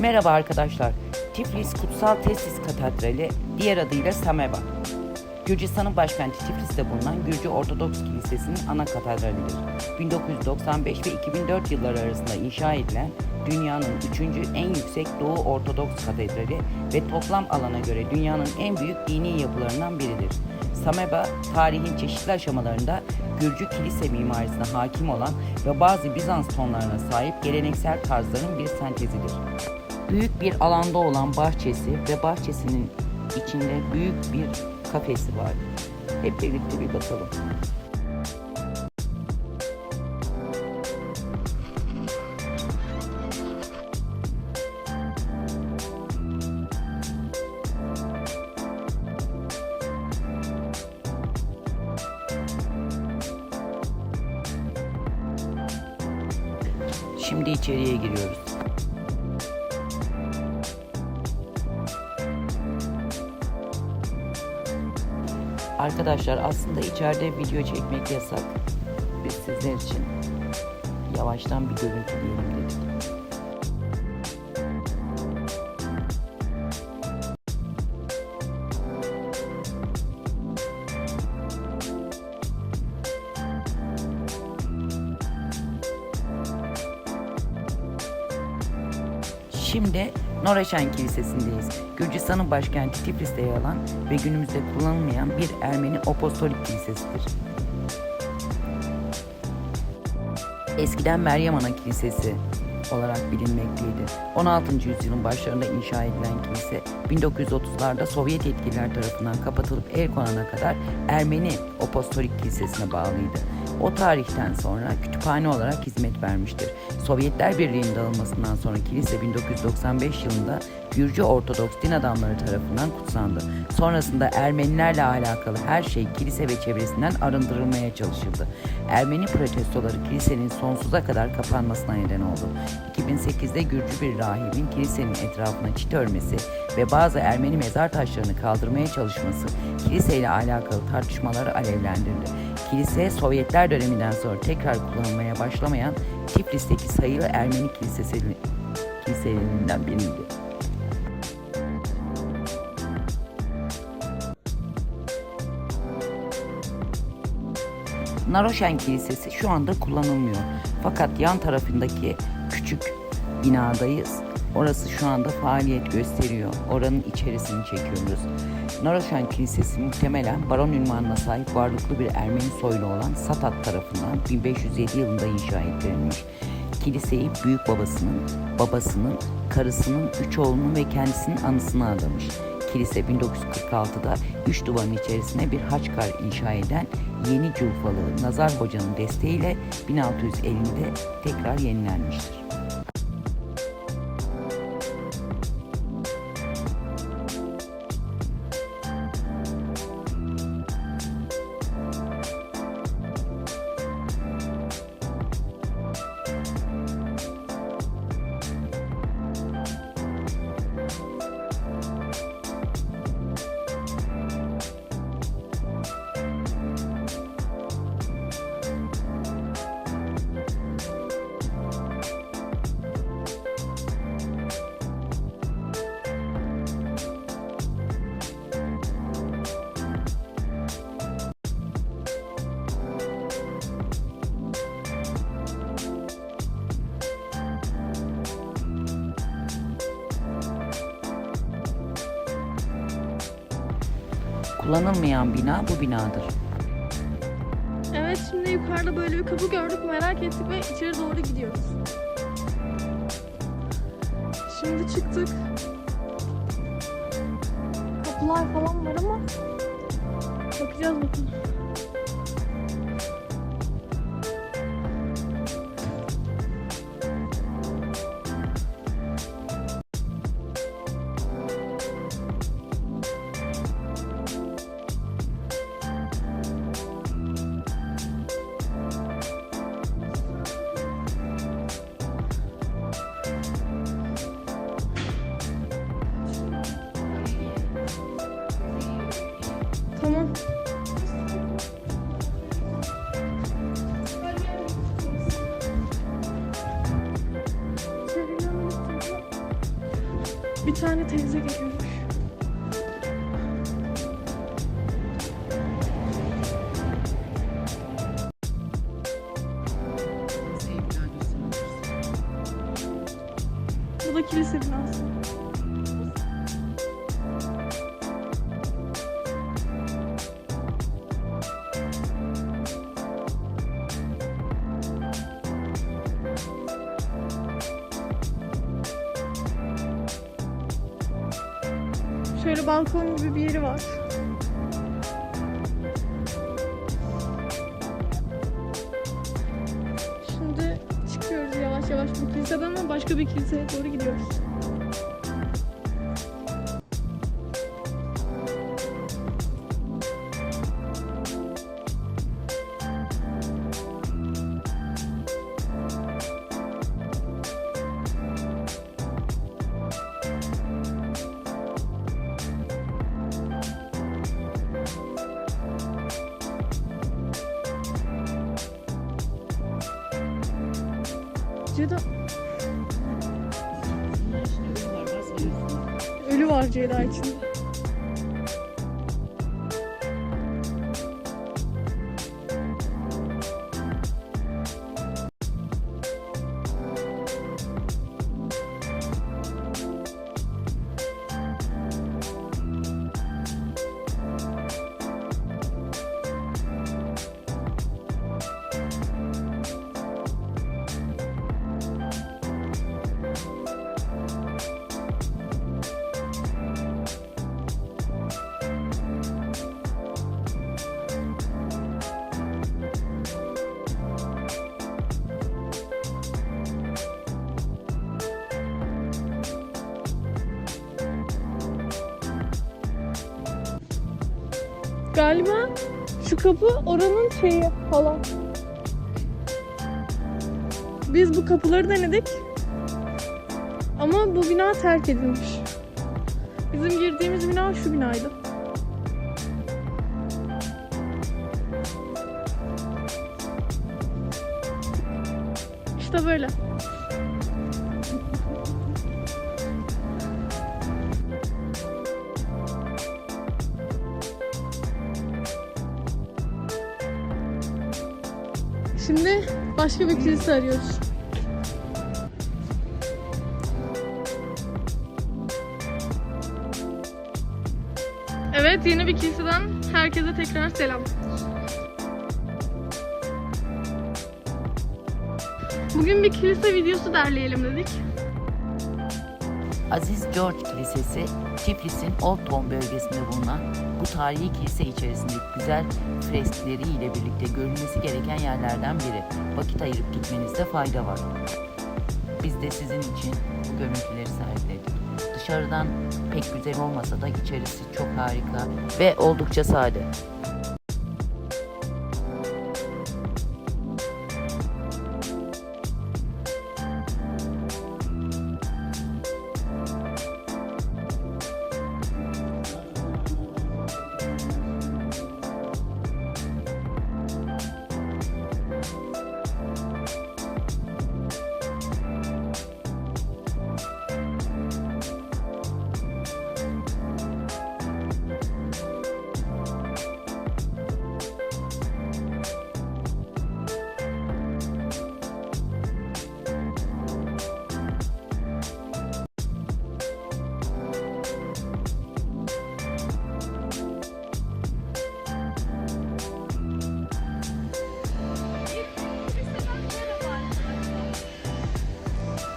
Merhaba arkadaşlar. Tiflis Kutsal Tesis Katedrali, diğer adıyla Sameba. Gürcistan'ın başkenti Tiflis'te bulunan Gürcü Ortodoks Kilisesi'nin ana katedralidir. 1995 ve 2004 yılları arasında inşa edilen dünyanın üçüncü en yüksek Doğu Ortodoks Katedrali ve toplam alana göre dünyanın en büyük dini yapılarından biridir. Sameba, tarihin çeşitli aşamalarında Gürcü kilise mimarisine hakim olan ve bazı Bizans tonlarına sahip geleneksel tarzların bir sentezidir. Büyük bir alanda olan bahçesi ve bahçesinin içinde büyük bir kafesi var. Hep birlikte bir bakalım. Şimdi içeriye giriyoruz. Arkadaşlar aslında içeride video çekmek yasak. Biz sizler için yavaştan bir görüntüleyelim dedik. Şimdi Noraşen Kilisesi'ndeyiz. Gürcistan'ın başkenti Tiflis'te yer alan ve günümüzde kullanılmayan bir Ermeni Apostolik Kilisesidir. Eskiden Meryem Ana Kilisesi olarak bilinmekteydi. 16. yüzyılın başlarında inşa edilen kilise 1930'larda Sovyet yetkililer tarafından kapatılıp el konana kadar Ermeni Apostolik Kilisesi'ne bağlıydı. O tarihten sonra kütüphane olarak hizmet vermiştir. Sovyetler Birliği'nin dağılmasından sonra kilise 1995 yılında Gürcü Ortodoks din adamları tarafından kutsandı. Sonrasında Ermenilerle alakalı her şey kilise ve çevresinden arındırılmaya çalışıldı. Ermeni protestoları kilisenin sonsuza kadar kapanmasına neden oldu. 2008'de Gürcü bir rahibin kilisenin etrafına çit örmesi ve bazı Ermeni mezar taşlarını kaldırmaya çalışması kiliseyle alakalı tartışmaları alevlendirdi. Kilise Sovyetler döneminden sonra tekrar kullanılmaya başlamayan Tiflis'teki sayılı Ermeni kilisesi, kiliselerinden biriydi. Naroşen Kilisesi şu anda kullanılmıyor. Fakat yan tarafındaki küçük binadayız. Orası şu anda faaliyet gösteriyor. Oranın içerisini çekiyoruz. Naroşen Kilisesi muhtemelen baron ünvanına sahip varlıklı bir Ermeni soylu olan Satat tarafından 1507 yılında inşa ettirilmiş. Kiliseyi büyük babasının, babasının, karısının, üç oğlunun ve kendisinin anısına adamış. Kilise 1946'da üç duvarın içerisine bir haçkar inşa eden Yeni Culfalı Nazar Hoca'nın desteğiyle 1650'de tekrar yenilenmiştir. Kullanılmayan bina bu binadır. Evet şimdi yukarıda böyle bir kapı gördük merak ettik ve içeri doğru gidiyoruz. Şimdi çıktık. Kapılar falan var ama bakacağız bakalım. Tamam. Bir tane teyze geliyormuş. Bu da kilise binası. Yeri var. Şimdi çıkıyoruz yavaş yavaş bu kiliseden ama başka bir kiliseye doğru gidiyoruz. Ceyda ölü var Ceyda içinde. Galiba şu kapı oranın şeyi falan. Biz bu kapıları denedik. Ama bu bina terk edilmiş. Bizim girdiğimiz bina şu binaydı. İşte böyle. Şimdi başka bir kilise arıyoruz. Evet yeni bir kiliseden herkese tekrar selam. Bugün bir kilise videosu derleyelim dedik. Aziz George Kilisesi, Tiflis'in Old Town bölgesinde bulunan bu tarihi kilise içerisindeki güzel freskleriyle birlikte görülmesi gereken yerlerden biri. Vakit ayırıp gitmenizde fayda var. Biz de sizin için bu görüntüleri sergiledik. Dışarıdan pek güzel olmasa da içerisi çok harika ve oldukça sade.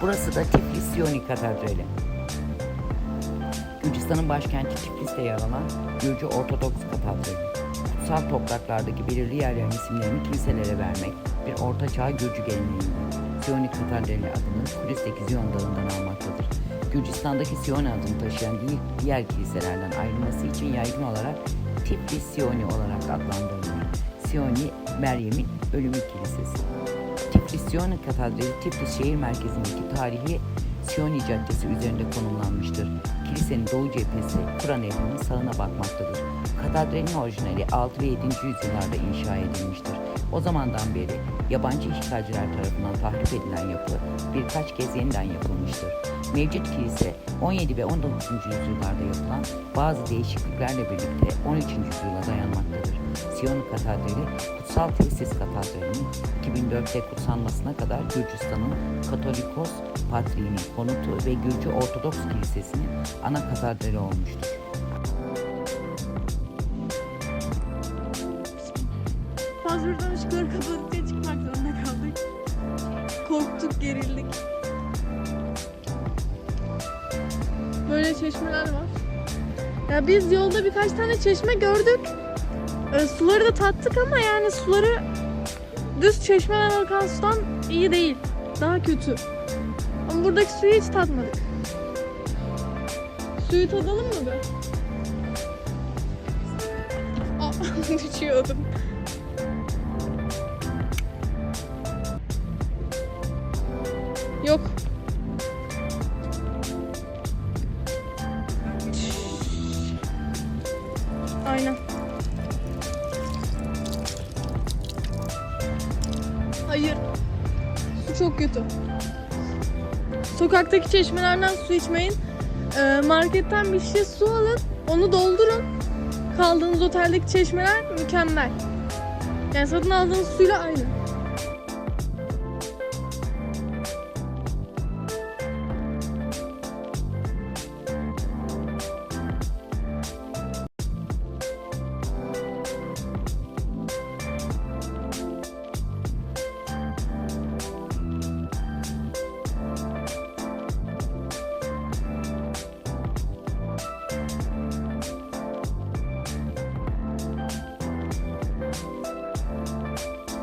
Burası da Tiflis Siyoni Katedrali. Gürcistan'ın başkenti Tiflis'te yer alan Gürcü Ortodoks Katedrali. Kutsal topraklardaki belirli yerlerin isimlerini kiliselere vermek bir ortaçağ Gürcü geleneğiydi. Siyoni Katedrali adını Kudüs'teki Ziyon Dağı'ndan almaktadır. Gürcistan'daki Siyon adını taşıyan diğer kiliselerden ayrılması için yaygın olarak Tiflis Siyoni olarak adlandırılır. Siyoni, Meryem'in ölümü kilisesi. Siyoni Katedrali Tiflis şehir merkezindeki tarihi Siyoni Caddesi üzerinde konumlanmıştır. Kilisenin doğu cephesi Kur'an evinin sağına bakmaktadır. Katedralin orijinali 6 ve 7. yüzyıllarda inşa edilmiştir. O zamandan beri yabancı işgalciler tarafından tahrip edilen yapı birkaç kez yeniden yapılmıştır. Mevcut kilise 17 ve 19. yüzyıllarda yapılan bazı değişikliklerle birlikte 13. yüzyıla dayanmaktadır. Siyon Katedrali, Kutsal Tesis Katedrali'nin 2004'te kutsanmasına kadar Gürcistan'ın Katolikos Patriğinin konutu ve Gürcü Ortodoks Kilisesi'nin ana katedrali olmuştur. Fazladan kapadık diye çıkmak zorunda kaldık. Korktuk, gerildik. Böyle çeşmeler var. Ya biz yolda birkaç tane çeşme gördük. Ee, suları da tattık ama yani suları düz çeşmeden akan sudan iyi değil. Daha kötü. Ama buradaki suyu hiç tatmadık. Suyu tadalım mı be? Aa, düşüyordum. Yok. Aynen. Hayır. Su çok kötü. Sokaktaki çeşmelerden su içmeyin. Ee, marketten bir şişe su alın. Onu doldurun. Kaldığınız oteldeki çeşmeler mükemmel. Yani satın aldığınız suyla aynı.